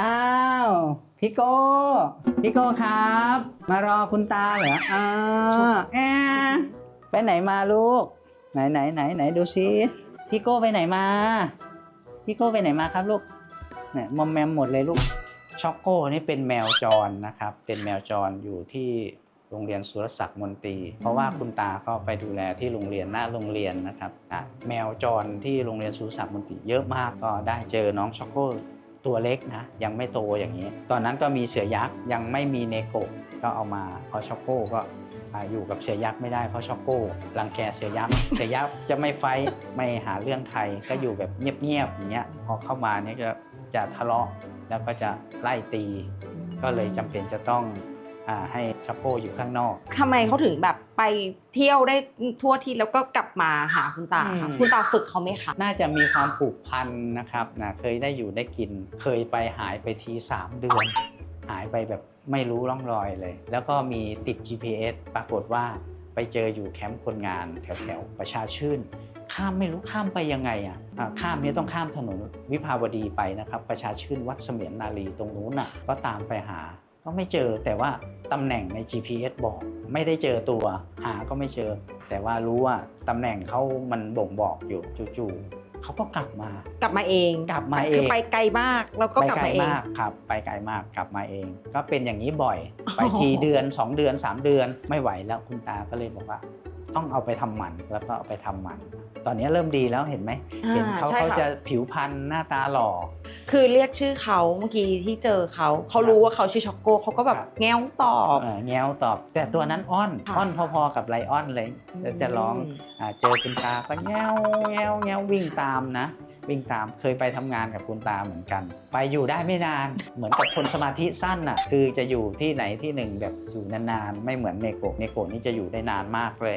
อ้าวพี่โก้พี่โก้ครับ มารอคุณตาเหรออ่าแอไปไหนมาลูก ไหนไหนไหนไหนดูซิพี่โก้ไปไหนมา พี่โก้ไปไหนมาครับลูกเนี่ยมอมแมมหมดเลยลูกช็อกโก้นี่เป็นแมวจรนะครับ เป็นแมวจรอยู่ที่โรงเรียนสุรศักดิ์มนตรี เพราะว่าคุณตาก็ไปดูแลที่โรงเรียนหน้าโรงเรียนนะครับแมวจรที่โรงเรียนสุรศักดิ์มนตรีเยอะมากก็ได้เจอน้องช็อกโก้ ตัวเล็กนะยังไม่โตอย่างนี้ ตอนนั้นก็มีเสือยักษ์ยังไม่มีเนโกะก็เอามาพอช็อกโก้ก็อยู่กับเสือยักษ์ไม่ได้เพราะช็อกโก้รังแกเสือยักษ์เสือยักษ์จะไม่ไฟไม่หาเรื่องใครก็อยู่แบบเงียบๆอย่างเงี้ยพอเข้ามาเนี่ยก็จะทะเลาะแล้วก็จะไล่ตี ก็เลยจำเป็นจะต้อง ให้ช็อกโก้อยู่ข้างนอก ทำไมเขาถึงแบบไปเที่ยวได้ทั่วที่แล้วก็กลับมาหาคุณตาคะอืม คุณตาฝึกเขาไหมคะ น่าจะมีความผูกพันนะครับนะเคยได้อยู่ได้กิน เคยไปหายไปที3เดือน หายไปแบบไม่รู้ร่องรอยเลย แล้วก็มีติด GPS ปรากฏว่าไปเจออยู่แคมป์คนงานแถวๆประชาชื่น ข้ามไม่รู้ข้ามไปยังไงอะอ่าข้ามนี้ต้องข้ามถนนวิภาวดีไปนะครับ ประชาชื่นวัดเสมียนนาลีตรงนู้นน่ะก็ตามไปหา ก็ไม่เจอแต่ว่าตำแหน่งใน GPS บอกไม่ได้เจอตัว หาก็ไม่เจอ แต่ว่ารู้ว่าตำแหน่งเขามันบ่งบอกอยู่จู่ๆเขาก็กลับมา กลับมาเองกลับมาเอคืองไปไกลมากแล้วก็กลับไปไกลมาเองมากครับ ไปไกลมากกลับมาเอง ก็เป็นอย่างนี้บ่อยอ๋อไปทีเดือน 2 เดือน 3 เดือนไม่ไหวแล้วคุณตาก็เลยบอกว่า ต้องเอาไปทำหมันแล้วก็เอาไปทำหมัน ตอนนี้เริ่มดีแล้วเห็นไหมอ่าเห็นเขาใช่เขาค่ะจะผิวพรรณหน้าตาหล่อ คือเรียกชื่อเขาเมื่อกี้ที่เจอเขาเขารู้ว่าเขาชื่อช็อกโกเขาก็แบบครับแง้วตอบเออแง้วตอบ แต่ตัวนั้นอ้อนค่ะอ้อนพอๆกับไลออนเลยแล้วจะร้องมอ่าเจอคุณตาก็แง้วแง้วแง้ววิ่งตามนะวิ่งตามเคยไปทำงานกับคุณตาเหมือนกัน ไปอยู่ได้ไม่นานเหมือนกับคนสมาธิสั้นน่ะคือจะอยู่ที่ไหนที่หนึ่งแบบอยู่นานๆไม่เหมือนเนโกะเนโกะนี่จะอยู่ได้นานมากเลย